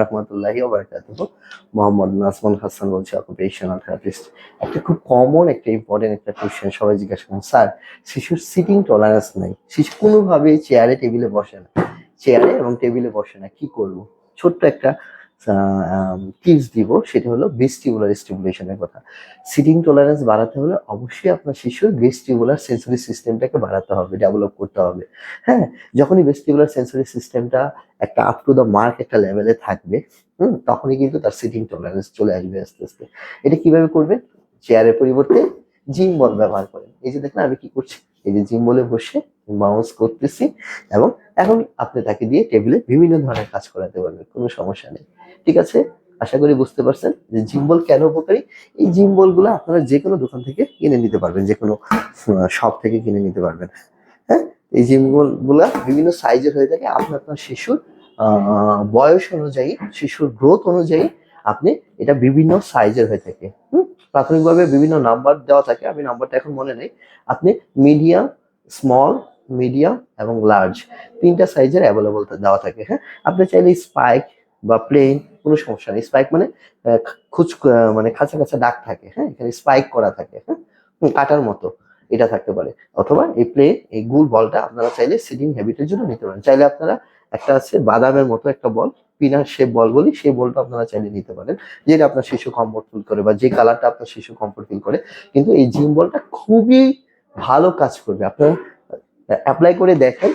রহমতুল্লাহি ওবারাকাতুহ মোহাম্মদ নাসমান হাসান বলছি occupational therapist একটা খুব কমন একটা ইম্পর্টেন্ট একটা কোয়েশ্চেন সবাই জিজ্ঞাসা করেন, স্যার, শিশুর সিটিং টলারেন্স নাই। শিশু কোনোভাবে চেয়ারে টেবিলে বসে না। চেয়ারে এবং টেবিলে বসে না। কি করব? ছোট্ট একটা টিপস দিব, সেটা হলো ভেস্টিবুলার স্টিমুলেশনের কথা। সিটিং টলারেন্স বাড়াতে হলে অবশ্যই আপনার শিশুর ভেস্টিবুলার সেন্সরি সিস্টেমটাকে বাড়াতে হবে ডেভেলপ করতে হবে। হ্যাঁ যখনই ভেস্টিবুলার সেন্সরি সিস্টেমটা একটা আপ টু দ্য মার্ক একটা লেভেলে থাকবে, হুম, তখনই কিন্তু তার সিটিং টলারেন্স চলে আসবে আস্তে আস্তে। এটা কীভাবে করবেন? চেয়ারের পরিবর্তে জিম বল ব্যবহার করেন। এই যে দেখেন আমি কি করছি। এই যে জিম বলে বসে বাউন্স করতেছি এবং এখন আপনি তাকে দিয়ে টেবিলে বিভিন্ন ধরনের কাজ করাতে পারবেন, কোনো সমস্যা নেই। ঠিক আছে? আশা করি বুঝতে পারছেন যে জিম বল কেন উপকারী? এই জিম বলগুলো আপনারা যে কোনো দোকান থেকে কিনে নিতে পারবেন যে কোনো শপ থেকে কিনে নিতে পারবেন। হ্যাঁ? এই জিমগুলা বিভিন্ন সাইজের হয়ে থাকে। আপনার আপনার শিশুর বয়স অনুযায়ী, শিশুর গ্রোথ অনুযায়ী আপনি এটা বিভিন্ন সাইজের হয়ে থাকে। প্রাথমিকভাবে বিভিন্ন নাম্বার দেওয়া থাকে, আমি নাম্বারটা এখন মনে নেই। আপনি মিডিয়াম স্মল মিডিয়াম এবং লার্জ তিনটা সাইজের অ্যাভেলেবল দেওয়া থাকে হ্যাঁ? আপনি চাইলে স্পাইক বা প্লেন কোনো সমস্যা নেই। স্পাইক মানে খুচ মানে খাঁচা খাঁচা দাগ থাকে হ্যাঁ? এখানে স্পাইক করা থাকে হ্যাঁ? কাটার মতো এটা থাকতে পারে। অথবা এই প্লে এই গুল বলটা আপনারা চাইলে সিটিং হ্যাবিটের জন্য নিতে পারেন। চাইলে আপনারা একটা আছে বাদামের মতো একটা বল পিনার শেপ বল বলি সেই বলটা আপনারা চাইলে নিতে পারেন। যেটা আপনার শিশু কমফোর্ট ফিল করে বা যে কালারটা আপনার শিশু কমফোর্ট ফিল করে। কিন্তু এই জিম বলটা খুবই ভালো কাজ করবে। আপনারা অ্যাপ্লাই করে দেখেন।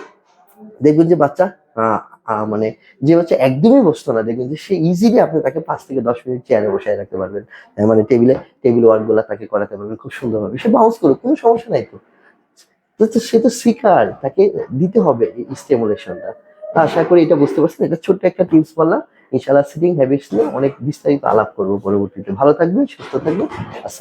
দেখবেন যে বাচ্চা মানে যে বাচ্চা একদমই বসতো না, দেখবেন যে সে ইজিলি আপনি তাকে পাঁচ থেকে দশ মিনিট চেয়ারে বসায় রাখতে পারবেন। মানে টেবিলে টেবিল ওয়ার্কগুলা তাকে করাতে পারবেন খুব সুন্দরভাবে। সে বাউন্স করুক, কোনো সমস্যা নাই তো। সে তো শিকার তাকে দিতে হবে স্টিমুলেশনটা আশা করি এটা বুঝতে পারছেন। এটা ছোট্ট একটা টিপস বললাম। ইনশাআল্লাহ সিটিং হ্যাবিটস নিয়ে অনেক বিস্তারিত আলাপ করব পরবর্তীতে। ভালো থাকবেন, সুস্থ থাকবেন। আসসালাম